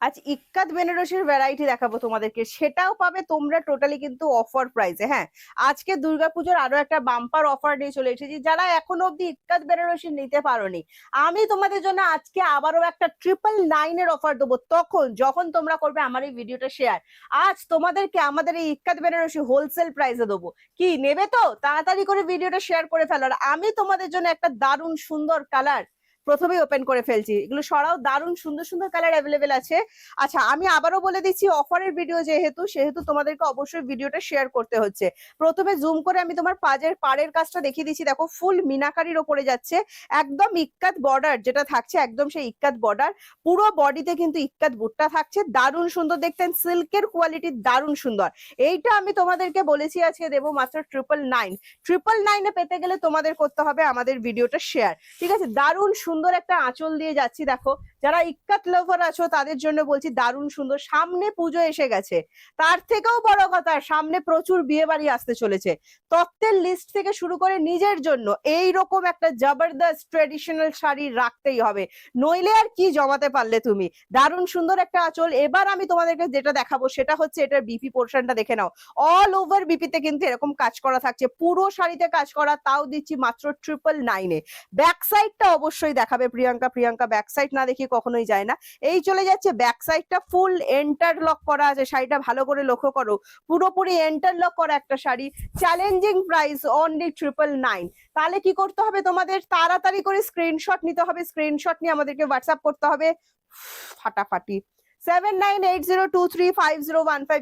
আজ ইক্কাত বেনারসির ভ্যারাইটি দেখাবো তোমাদেরকে। সেটাও পাবে তোমরা টোটালি কিন্তু অফার প্রাইসে হ্যাঁ? আজকে দুর্গাপুজোর আরও একটা বাম্পার অফার নিয়ে চলে এসেছি, যারা এখনও অব্দি ইক্কাত বেনারসি নিতে পারোনি। আমি তোমাদের জন্য আজকে আবারও একটা ট্রিপল নাইনের অফার দেবো তখন, যখন তোমরা করবে আমার এই ভিডিওটা শেয়ার আজ তোমাদেরকে আমাদের এই ইক্কাত বেনারসি হোলসেল প্রাইসে দেবো। কি, নেবে তো? তাড়াতাড়ি করে ভিডিওটা শেয়ার করে ফেলো। আর আমি তোমাদের জন্য একটা দারুণ সুন্দর কালার প্রথমেই ওপেন করে ফেলছি। এগুলো সরাও, দারুণ, সুন্দর সুন্দর কালার অ্যাভেলেবেল আছে। আচ্ছা আমি আবারও বলে দিচ্ছি অফারের ভিডিও যেহেতু, সেহেতু তোমাদেরকে অবশ্যই ভিডিওটা শেয়ার করতে হচ্ছে। প্রথমে জুম করে আমি তোমার পাজের পাড়ের কাজটা দেখিয়ে দিচ্ছি। দেখো ফুল মিনাকারির ওপরে যাচ্ছে। একদম ইক্কাত বর্ডার যেটা থাকছে, একদম সেই ইক্কাত বর্ডার পুরো বডিতে কিন্তু ইক্কাত বুটটা থাকছে। দারুণ সুন্দর, দেখতেন সিল্কের কোয়ালিটি দারুণ সুন্দর। এইটা আমি তোমাদেরকে বলেছি আজকে দেবো মাত্র ট্রিপল নাইন ট্রিপল নাইনে পেতে গেলে তোমাদের করতে হবে আমাদের ভিডিওটা শেয়ার ঠিক আছে? দারুণ সুন্দর একটা আঁচল দিয়ে যাচ্ছি, দেখো। যারা ইক্কাত লাভার আছো, তাদের জন্য বলছি দারুণ সুন্দর। সামনে পুজো এসে গেছে। তার থেকেও বড় কথা, সামনে প্রচুর বিয়ে বাড়ি আসতে চলেছে। তত্ত্বের লিস্ট থেকে শুরু করে নিজের জন্য এই রকম একটা জবরদস্ত ট্রেডিশনাল শাড়ি রাখতেই হবে। নইলে আর কি জমাতে পারলে তুমি? দারুণ সুন্দর একটা আঁচল। এবার আমি তোমাদেরকে যেটা দেখাবো, সেটা হচ্ছে এটার বিপি পোর্শনটা দেখে নাও। অল ওভার বিপিতে কিন্তু এরকম কাজ করা থাকছে। পুরো শাড়িতে কাজ করা, তাও দিচ্ছি মাত্র ট্রিপল নাইনে ব্যাক সাইডটা অবশ্যই দেখাবে প্রিয়াঙ্কা প্রিয়াঙ্কা ব্যাক সাইড না দেখি কখনোই যায় না। এই চলে যাচ্ছে ব্যাক সাইডটা ফুল এন্টারলক করা আছে, শাড়িটা ভালো করে লক্ষ্য করো। পুরোপুরি এন্টারলক করা একটা sari challenging price only triple nine তাহলে কি করতে হবে তোমাদের? তাড়াতাড়ি করে স্ক্রিনশট নিতে হবে স্ক্রিনশট নিয়ে আমাদেরকে হোয়াটসঅ্যাপ করতে হবে। ফাটাফাটি। সেভেন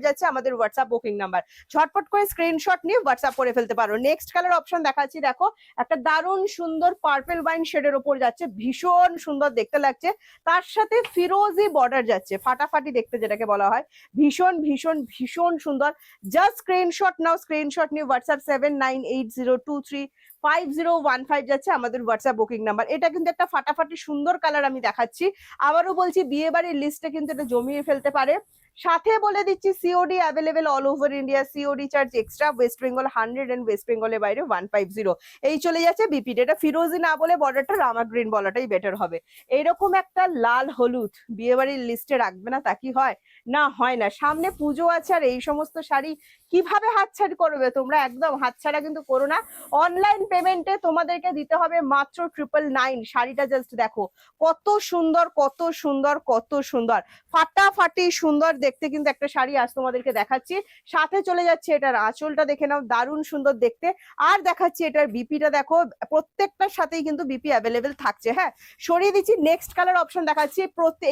যাচ্ছে আমাদের হোয়াটসঅ্যাপ বুকিং নাম্বার ঝটপট করে স্ক্রিনশট নিয়ে হোয়াটসঅ্যাপ করে ফেলতে পারো। নেক্সট কালার অপশন দেখাচ্ছি, দেখো, একটা দারুণ সুন্দর পার্পেল ওয়াইন শেডের ওপর যাচ্ছে, ভীষণ সুন্দর দেখতে লাগছে। তার সাথে ফিরোজি বর্ডার যাচ্ছে, ফাটাফাটি দেখতে যেটাকে বলা হয়। ভীষণ ভীষণ ভীষণ সুন্দর। জাস্ট স্ক্রিনশট নাও স্ক্রিনশট নিয়ে WhatsApp seven nine eight zero two three five zero one five যাচ্ছে আমাদের হোয়াটসঅ্যাপ বুকিং নাম্বার এটা কিন্তু একটা ফাটাফাটি সুন্দর কালার আমি দেখাচ্ছি। আবারও বলছি, বিয়ে বাড়ির লিস্টে কিন্তু এটা জমিয়ে ফেলতে পারে। সাথে বলে দিচ্ছি COD available all over India COD charge extra West Bengal hundred and West বেঙ্গলের বাইরে ওয়ান ফাইভ জিরো এই চলে যাচ্ছে বিপিড এটা ফিরোজি না বলে বর্ডারটা রামা গ্রিন বলাটাই বেটার হবে। এইরকম একটা লাল হলুদ বিয়ে বাড়ির লিস্টে রাখবে না তা কি হয়? না, হয় না। সামনে পুজো আছে আর এই সমস্ত শাড়ি কীভাবে হাতছাড়ি করবে তোমরা? একদম হাতছাড়া কিন্তু করো না। অনলাইন পেমেন্টে তোমাদেরকে দিতে হবে মাত্র ট্রিপল নাইন শাড়িটা জাস্ট দেখো। কত সুন্দর কত সুন্দর কত সুন্দর। ফাটাফাটি সুন্দর দেখতে কিন্তু একটা শাড়ি আজ তোমাদেরকে দেখাচ্ছি। সাথে চলে যাচ্ছে এটার আঁচলটা দেখে নাও। দারুণ সুন্দর দেখতে। আর দেখাচ্ছি এটার বিপিটা দেখো। প্রত্যেকটার সাথেই কিন্তু বিপি অ্যাভেলেবেল থাকছে। হ্যাঁ সরিয়ে দিচ্ছি। নেক্সট কালার অপশন দেখাচ্ছি।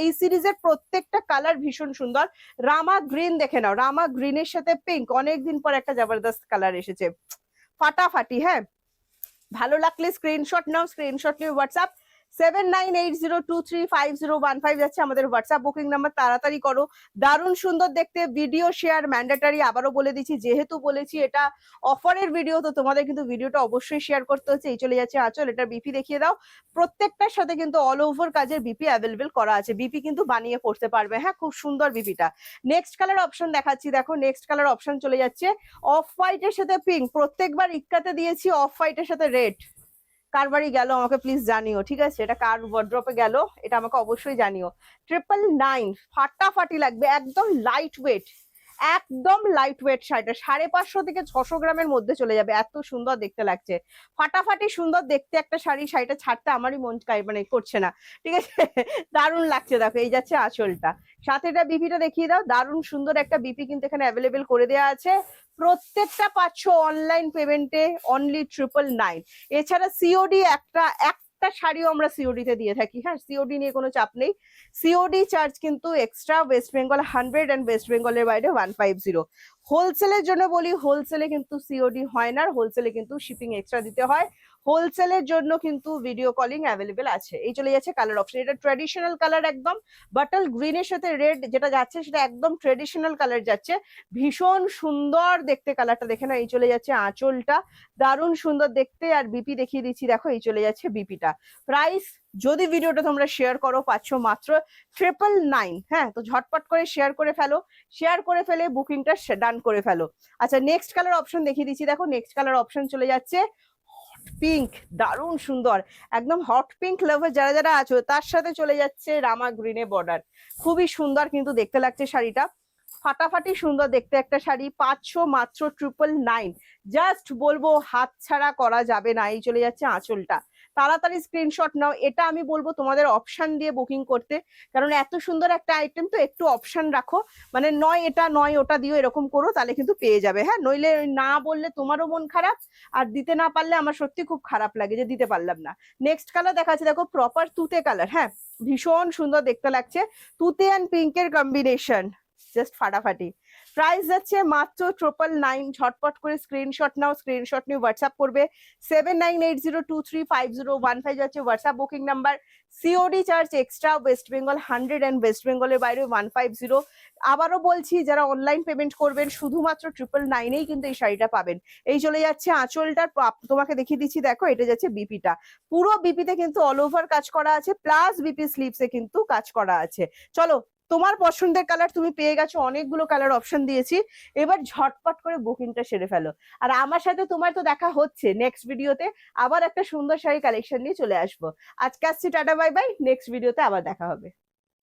এই সিরিজের প্রত্যেকটা কালার ভীষণ সুন্দর। রামা গ্রিন দেখে নাও। রামা গ্রিনের সাথে পিঙ্ক অনেকদিন পর একটা জবরদস্ত কালার এসেছে। ফাটাফাটি হ্যাঁ? ভালো লাগলে স্ক্রিনশট নাও স্ক্রিনশট নিয়ে WhatsApp seven nine eight zero two three five zero one five যাচ্ছে আমাদের হোয়াটসঅ্যাপ বুকিং নাম্বার তাড়াতাড়ি করো। সুন্দর দেখতে ভিডিও শেয়ার আবারও বলে দিচ্ছি। যেহেতু বলেছি এটা অফারের ভিডিও তো তোমাদের কিন্তু ভিডিওটা অবশ্যই শেয়ার করতে হচ্ছে। এই চলে যাচ্ছে বিপি দেখিয়ে দাও। প্রত্যেকটার সাথে কিন্তু অল ওভার কাজের বিপি অ্যাভেলেবেল করা আছে। বিপি কিন্তু বানিয়ে পড়তে পারবে। হ্যাঁ খুব সুন্দর বিপিটা নেক্সট কালার অপশন দেখাচ্ছি। দেখো নেক্সট কালার অপশন চলে যাচ্ছে। অফ হোয়াইটের সাথে পিঙ্ক প্রত্যেকবার ইক্কাতে দিয়েছি অফ হোয়াইটের সাথে রেড কার বাড়ি গেল আমাকে প্লিজ জানিও, ঠিক আছে? এটা কার ওয়ার্ড্রপে গেল, এটা আমাকে অবশ্যই জানিও। ট্রিপল নাইন ফাটাফাটি লাগবে, একদম লাইট ওয়েট একদম লাইট ওয়েট শাড়িটা। সাড়ে পাঁচশো থেকে ছশো গ্রামের মধ্যে চলে যাবে। এত সুন্দর দেখতে লাগছে। ফাটাফাটি সুন্দর দেখতে একটা শাড়ি, শাড়িটা ছাড়তে আমারই মন মানে করছে না। ঠিক আছে? দারুণ লাগছে দেখো, এই যাচ্ছে আঁচলটা। সাথে এটা বিপিটা দেখিয়ে দাও। দারুণ সুন্দর একটা বিপি কিন্তু এখানে অ্যাভেলেবেল করে দেওয়া আছে। প্রত্যেকটা পাচ্ছ অনলাইন পেমেন্টে অনলি ট্রিপল নাইন এছাড়া সিওডি একটা একটা শাড়িও আমরা সিওডি তে দিয়ে থাকি। হ্যাঁ সিওডি নিয়ে কোনো চাপ নেই। সিওডি চার্জ কিন্তু extra West Bengal hundred and West বেঙ্গলের বাইরে ওয়ান ফাইভ জিরো হোলসেলের জন্য বলি হোলসেলে কিন্তু সিওডি হয় না হোলসেলে কিন্তু শিপিং এক্সট্রা দিতে হয়। হোলসেলের জন্য কিন্তু ভিডিও কলিং অ্যাভেলেবেল আছে। এই চলে যাচ্ছে কালার অপশন এটা ট্র্যাডিশনাল কালার একদম। বাটল গ্রিনের সাথে রেড যেটা যাচ্ছে, সেটা একদম ট্রেডিশনাল কালার যাচ্ছে। ভীষণ সুন্দর দেখতে কালারটা দেখে না এই চলে যাচ্ছে আঁচলটা। দারুণ সুন্দর দেখতে আর বিপি দেখিয়ে দিচ্ছি। দেখো, এই চলে যাচ্ছে বিপিটা প্রাইস যদি ভিডিওটা তোমরা শেয়ার করো, পাচ্ছ মাত্র ট্রিপল নাইন হ্যাঁ তো ঝটপট করে শেয়ার করে ফেলো। শেয়ার করে ফেলে বুকিংটা ডান করে ফেলো। আচ্ছা নেক্সট কালার অপশন দেখিয়ে দিচ্ছি। দেখো নেক্সট কালার অপশন চলে যাচ্ছে পিঙ্ক, দারুণ সুন্দর। একদম হট পিঙ্ক লাভার যারা যারা আছো, তার সাথে চলে যাচ্ছে রামা গ্রিনে বর্ডার খুবই সুন্দর কিন্তু দেখতে লাগছে শাড়িটা। ফাটাফাটি সুন্দর দেখতে একটা শাড়ি, পাঁচশো মাত্র ট্রিপল নাইন জাস্ট বলব হাত ছাড়া করা যাবে না, এই চলে যাচ্ছে আঁচলটা। তাড়াতাড়ি স্ক্রিনশট নাও, এটা আমি বলব তোমাদের অপশান দিয়ে বুকিং করতে। কারণ এত সুন্দর একটা আইটেম তো একটু অপশন রাখো। মানে নয় এটা, নয় ওটা দিও এরকম করো, তাহলে কিন্তু পেয়ে যাবে। হ্যাঁ নইলে না বললে তোমারও মন খারাপ, আর দিতে না পারলে আমার সত্যি খুব খারাপ লাগে যে দিতে পারলাম না। নেক্সট কালার দেখা যাচ্ছে দেখো প্রপার তুতে কালার হ্যাঁ ভীষণ সুন্দর দেখতে লাগছে। তুতে অ্যান্ড পিঙ্কের কম্বিনেশন জাস্ট ফাটাফাটি। প্রাইস যাচ্ছে মাত্র ট্রিপল নাইন ঝটপট করে স্ক্রিনশট নাও স্ক্রিনশট নিয়ে হোয়াটসঅ্যাপ করবে। Seven nine eight zero two three five zero one five যাচ্ছে WhatsApp booking number COD charge extra West Bengal hundred and West বেঙ্গলের বাইরে ওয়ান ফাইভ জিরো আবারও বলছি, যারা অনলাইন পেমেন্ট করবেন, শুধুমাত্র ট্রিপল নাইনেই কিন্তু এই শাড়িটা পাবেন। এই চলে যাচ্ছে আঁচলটার তোমাকে দেখিয়ে দিচ্ছি, দেখো এটা যাচ্ছে বিপিটা পুরো বিপিতে কিন্তু অল ওভার কাজ করা আছে প্লাস বিপি স্লিপসে কিন্তু কাজ করা আছে। চলো তোমার পছন্দের কালার তুমি পেয়ে গেছো, অনেকগুলো কালার অপশন দিয়েছি। এবার ঝটপট করে বুকিংটা সেরে ফেলো। আর আমার সাথে তোমার তো দেখা হচ্ছে নেক্সট ভিডিওতে আবার একটা সুন্দর শাড়ি কালেকশন নিয়ে চলে আসব। আজকে আসছি, টাটা বাই বাই নেক্সট ভিডিওতে আবার দেখা হবে।